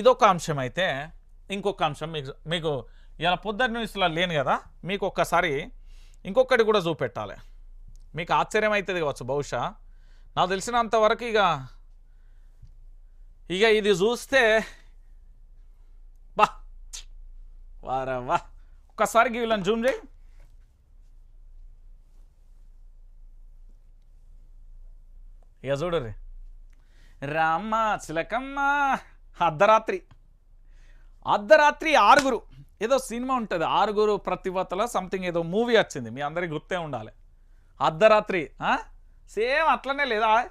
ఇదొక అంశం అయితే ఇంకొక అంశం మీకు మీకు ఇలా పొద్దున్న న్యూస్లో లేను కదా మీకు ఒక్కసారి ఇంకొకటి కూడా చూపెట్టాలి. మీకు ఆశ్చర్యం అవుతుంది కావచ్చు బహుశా. నాకు తెలిసినంత వరకు ఇక ఇక ఇది చూస్తే బా వారా వా. ఒక్కసారి వీళ్ళని జూమ్ చేయి. ఇక చూడరు రామ్మ చిలకమ్మ. అర్ధరాత్రి. అర్ధరాత్రి ఆరుగురు. ఏదో సినిమా ఉంటుంది. ఆరుగురు ప్రతిభతల సంథింగ్ ఏదో మూవీ వచ్చింది. మీ అందరికి గుర్తే ఉండాలి. అర్ధరాత్రి సేమ్ అట్లనే లేదా?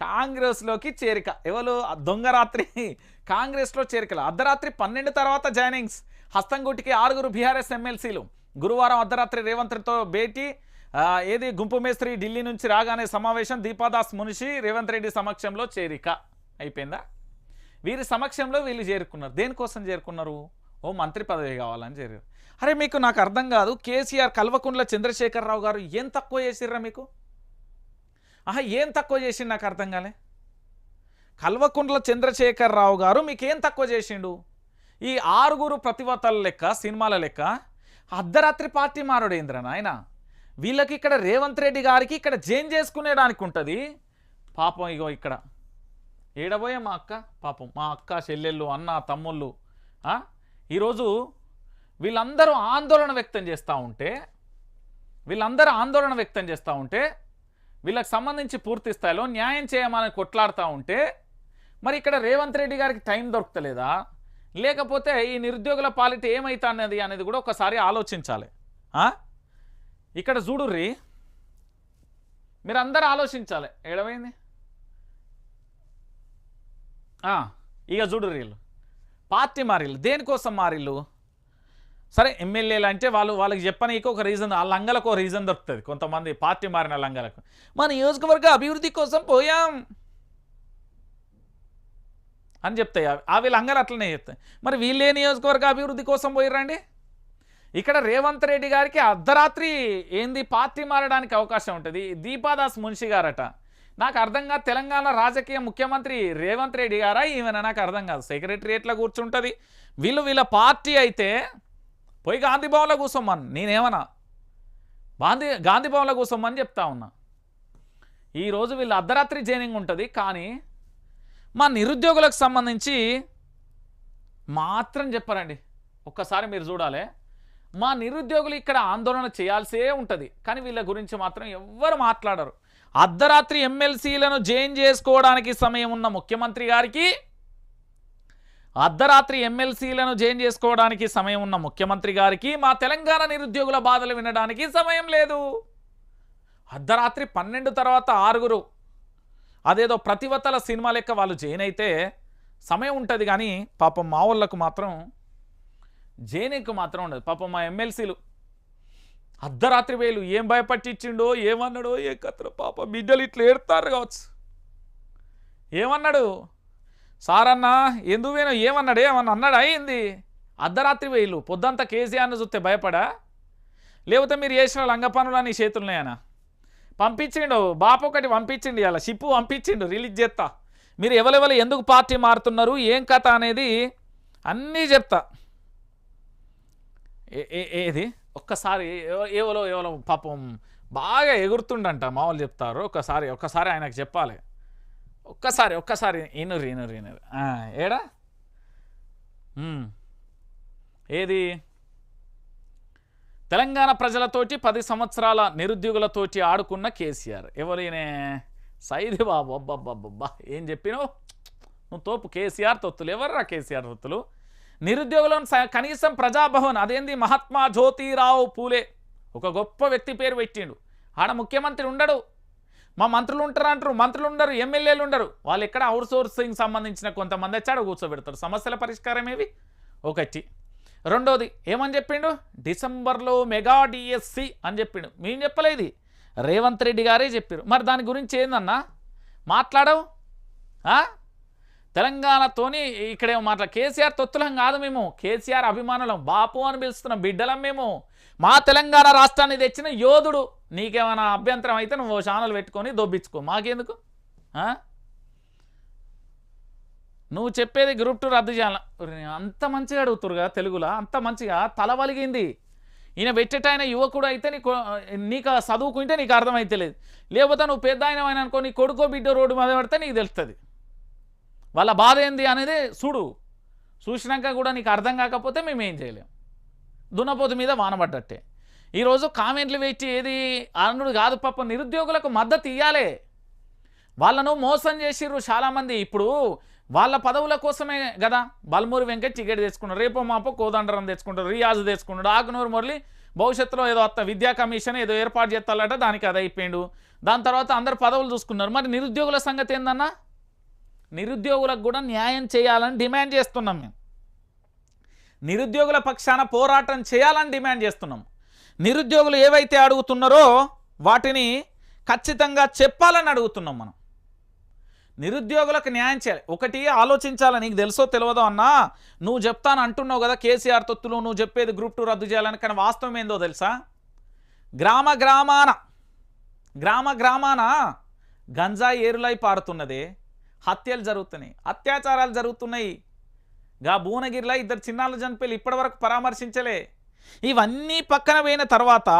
కాంగ్రెస్లోకి చేరిక. ఎవరు? దొంగరాత్రి కాంగ్రెస్లో చేరికలు. అర్ధరాత్రి పన్నెండు తర్వాత జాయినింగ్స్. హస్తంగుటికి ఆరుగురు బీఆర్ఎస్ ఎమ్మెల్సీలు. గురువారం అర్ధరాత్రి రేవంత్తో భేటీ. ఏది? గుంపు మేస్త్రి ఢిల్లీ నుంచి రాగానే సమావేశం. దీపాదాస్ మునిషి రేవంత్ రెడ్డి సమక్షంలో చేరిక. అయిపోయిందా? వీరి సమక్షంలో వీళ్ళు చేరుకున్నారు. దేనికోసం చేరుకున్నారు? ఓ మంత్రి పదవి కావాలని చేరారు. అరే మీకు నాకు అర్థం కాదు కేసీఆర్ కల్వకుంట్ల చంద్రశేఖరరావు గారు ఏం తక్కువ చేసిర్రా మీకు? ఆహా ఏం తక్కువ చేసిండు నాకు అర్థం కాలే. కల్వకుంట్ల చంద్రశేఖరరావు గారు మీకేం తక్కువ చేసిండు? ఈ ఆరుగురు ప్రతివతల లెక్క సినిమాల లెక్క అర్ధరాత్రి పార్టీ మారుడేంద్ర నాయన? వీళ్ళకి ఇక్కడ రేవంత్ రెడ్డి గారికి ఇక్కడ జైన్ చేసుకునేడానికి ఉంటుంది. పాపం ఇగో ఇక్కడ. ఏడబోయే మా అక్క? పాపం. మా అక్క చెల్లెళ్ళు అన్న తమ్ముళ్ళు ఈరోజు వీళ్ళందరూ ఆందోళన వ్యక్తం చేస్తూ ఉంటే వీళ్ళందరూ ఆందోళన వ్యక్తం చేస్తూ ఉంటే వీళ్ళకి సంబంధించి పూర్తి స్థాయిలో న్యాయం చేయమని కొట్లాడుతూ ఉంటే మరి ఇక్కడ రేవంత్ రెడ్డి గారికి టైం దొరకలేదా లేకపోతే ఈ నిరుద్యోగుల పాలిట ఏమైతున్నది అనేది కూడా ఒకసారి ఆలోచించాలి. ఇక్కడ చూడుర్రి. మీరు అందరూ ఆలోచించాలి. ఏడమైంది ఇక చూడు రీళ్ళు పార్టీ మారిల్లు. దేనికోసం మారిల్లు? సరే ఎమ్మెల్యేలు అంటే వాళ్ళు వాళ్ళకి చెప్పనీకి ఒక రీజన్ ఆ లంగలకు ఒక రీజన్ దొరుకుతుంది. కొంతమంది పార్టీ మారిన లంగలకు. మా నియోజకవర్గ అభివృద్ధి కోసం పోయాం. అని చెప్తాయి. అవి లంగలు అట్లనే చెప్తాయి. మరి వీళ్ళే నియోజకవర్గ అభివృద్ధి కోసం పోయిరండి ఇక్కడ రేవంత్ రెడ్డి గారికి అర్ధరాత్రి ఏంది? పార్టీ మారడానికి అవకాశం ఉంటుంది. దీపాదాస్ మున్షి గారట. నాకు అర్థంగా తెలంగాణ రాజకీయ ముఖ్యమంత్రి రేవంత్ రెడ్డి గారా? ఈమెన? నాకు అర్థం కాదు. సెక్రటరియట్లో కూర్చుంటుంది. వీళ్ళు వీళ్ళ పార్టీ అయితే పోయి గాంధీ భవన్లో కూర్చోమని నేనేమన్నా? గాంధీ గాంధీ భవన్లో కూర్చోమని చెప్తా ఉన్నా. ఈరోజు వీళ్ళు అర్ధరాత్రి జైనింగ్ ఉంటుంది. కానీ మా నిరుద్యోగులకు సంబంధించి మాత్రం చెప్పారండి. ఒక్కసారి మీరు చూడాలి. మా నిరుద్యోగులు ఇక్కడ ఆందోళన చేయాల్సే ఉంటుంది. కానీ వీళ్ళ గురించి మాత్రం ఎవ్వరు మాట్లాడరు. అర్ధరాత్రి ఎమ్మెల్సీలను జైన్ చేసుకోవడానికి సమయం ఉన్న ముఖ్యమంత్రి గారికి అర్ధరాత్రి ఎమ్మెల్సీలను జైన్ చేసుకోవడానికి సమయం ఉన్న ముఖ్యమంత్రి గారికి మా తెలంగాణ నిరుద్యోగుల బాధలు వినడానికి సమయం లేదు. అర్ధరాత్రి పన్నెండు తర్వాత ఆరుగురు అదేదో ప్రతివతల సినిమా లెక్క వాళ్ళు జైన్ అయితే సమయం ఉంటుంది కానీ పాపం మా వాళ్ళకు మాత్రం జైనికు మాత్రం ఉండదు. పాపం మా ఎమ్మెల్సీలు అర్ధరాత్రి వేలు ఏం భయపట్టించిండో ఏమన్నాడో ఏ కథలో పాప బిడ్డలు ఇట్లా ఏడుతారు కావచ్చు. ఏమన్నాడు? సారన్నా ఎందుకు వేను ఏమన్నాడు? ఏమన్నా అన్నాడు? అయింది అర్ధరాత్రి వేలు పొద్దంతా కేసీఆర్ను చూస్తే భయపడా? లేకపోతే మీరు చేసిన లంగ అని చేతులున్నాయనా? పంపించిండు బాపు ఒకటి పంపించిండు అలా షిప్పు పంపించిండు రిలీజ్ చేస్తా. మీరు ఎవరెవరు ఎందుకు పార్టీ మారుతున్నారు ఏం కథ అనేది అన్నీ చెప్తా. ఏ- ఏది? ఒక్కసారి ఏవలో ఏవలో పాపం బాగా ఎగురుతుండంట మామూలు చెప్తారు. ఒక్కసారి ఒక్కసారి ఆయనకు చెప్పాలి. ఒక్కసారి ఒక్కసారి ఇనురు ఇనురు ఇనురు. ఏడా? ఏది? తెలంగాణ ప్రజలతోటి పది సంవత్సరాల నిరుద్యోగులతోటి ఆడుకున్న కేసీఆర్. ఎవరైనే? సైది బాబు. అబ్బబ్బబ్బబ్బా. ఏం చెప్పినావు? నువ్వు తోపు. కేసీఆర్ తొత్తులు. ఎవర్రా కేసీఆర్ తొత్తులు? నిరుద్యోగులను స- కనీసం ప్రజాభవన్ అదేంది మహాత్మా జ్యోతిరావు పూలే. ఒక గొప్ప వ్యక్తి పేరు పెట్టిండు. ఆడ ముఖ్యమంత్రి ఉండడు. మా మంత్రులు ఉంటారు అంటారు? మంత్రులు ఉండరు ఎమ్మెల్యేలు ఉండరు. వాళ్ళు ఎక్కడ అవుట్సోర్సింగ్ సంబంధించిన కొంతమంది వచ్చి కూర్చోబెడతారు. సమస్యల పరిష్కారం ఏవి? ఒకటి. రెండోది ఏమని చెప్పిండు? డిసెంబర్లో మెగా డిఎస్సి అని చెప్పిండు. మేము చెప్పలేదు రేవంత్ రెడ్డి గారే చెప్పారు మరి దాని గురించి ఏందన్నా? మాట్లాడవు. తెలంగాణతోని ఇక్కడేమో మాట్లా కేసీఆర్ తొత్తులం కాదు మేము. కేసీఆర్ అభిమానులం. బాపు అని పిలుస్తున్నాం బిడ్డలం మేము. మా తెలంగాణ రాష్ట్రాన్ని తెచ్చిన యోధుడు. నీకేమైనా అభ్యంతరం అయితే నువ్వు ఛానల్ పెట్టుకొని దొబ్బించుకో మాకెందుకు? నువ్వు చెప్పేది గ్రూప్ టూ రద్దు చేయాలి. అంత మంచిగా అడుగుతురు కదా తెలుగులో. అంత మంచిగా తల వలిగింది. ఈయన పెట్టేటైన యువకుడు అయితే నీకు నీకు చదువుకుంటే నీకు అర్థమైతే లేదు లేకపోతే నువ్వు పెద్ద ఆయన అనుకో నీ కొడుకో బిడ్డ రోడ్డు మీద పడితే నీకు తెలుస్తుంది వాళ్ళ బాధ ఏంది అనేది చూడు. చూసినాక కూడా నీకు అర్థం కాకపోతే మేము ఏం చేయలేం. దున్నపోతు మీద వానబడ్డట్టే ఈరోజు కామెంట్లు పెట్టి ఏది అనుడు కాదు పాప నిరుద్యోగులకు మద్దతు ఇవ్వాలి వాళ్ళను మోసం చేసిర్రు చాలామంది. ఇప్పుడు వాళ్ళ పదవుల కోసమే కదా బల్మూరి వెంకట్ టికెట్ తెచ్చుకున్నారు రేపో మాపో కోదండరం తెచ్చుకుంటారు రియాజ్ తెచ్చుకున్నాడు. ఆకునూరు మురళి భవిష్యత్తులో ఏదో అత్త విద్యా కమిషన్ ఏదో ఏర్పాటు చేస్తాలట దానికి అది అయిపోయిండు. దాని తర్వాత అందరు పదవులు చూసుకున్నారు. మరి నిరుద్యోగుల సంగతి ఏందన్నా? నిరుద్యోగులకు కూడా న్యాయం చేయాలని డిమాండ్ చేస్తున్నాం మేము. నిరుద్యోగుల పక్షాన పోరాటం చేయాలని డిమాండ్ చేస్తున్నాం. నిరుద్యోగులు ఏవైతే అడుగుతున్నారో వాటిని ఖచ్చితంగా చెప్పాలని అడుగుతున్నాం మనం. నిరుద్యోగులకు న్యాయం చేయాలి. ఒకటి ఆలోచించాలి. నీకు తెలుసో తెలియదో అన్నా నువ్వు చెప్తాను అంటున్నావు కదా కేసీఆర్ తొత్తులు నువ్వు చెప్పేది గ్రూప్ టూ రద్దు చేయాలని కానీ వాస్తవం ఏందో తెలుసా? గ్రామ గ్రామాన గ్రామ గ్రామాన గంజాయి ఏరులై పారుతున్నది. హత్యలు జరుగుతున్నాయి అత్యాచారాలు జరుగుతున్నాయి. గా భువనగిరిలో ఇద్దరు చిన్నాళ్ళు చనిపోయి ఇప్పటివరకు పరామర్శించలే. ఇవన్నీ పక్కన పోయిన తర్వాత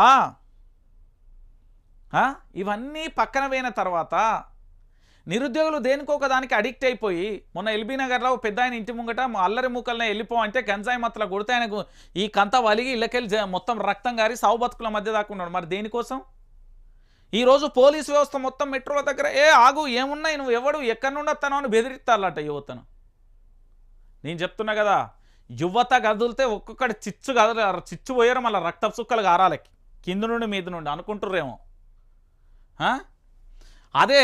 ఇవన్నీ పక్కన పోయిన తర్వాత నిరుద్యోగులు దేనికోకదానికి దానికి అడిక్ట్ అయిపోయి మొన్న ఎల్బీ నగర్లో పెద్ద ఆయన ఇంటి ముంగట అల్లరి ముక్కల్ని వెళ్ళిపోవంటే గంజాయి మత్తల కొడితే ఆయనకు ఈ కంత వలిగి ఇళ్ళకెళ్ళి మొత్తం రక్తం గారి సావు బతుకుల మధ్య ఉన్నాడు. మరి దేనికోసం? ఈరోజు పోలీసు వ్యవస్థ మొత్తం మెట్రోల దగ్గర ఏ ఆగు ఏమున్నాయి? నువ్వు ఎవడు? ఎక్కడి నుండి వస్తానో అని బెదిరిస్తారట యువతను. నేను చెప్తున్నా కదా యువత కదిలితే ఒక్కొక్కటి చిచ్చు కదల చిచ్చు పోయారు మళ్ళీ రక్త సుక్కలు గారాలకి. కింద నుండి మీద నుండి అనుకుంటుర్రేమో. ఆ? అదే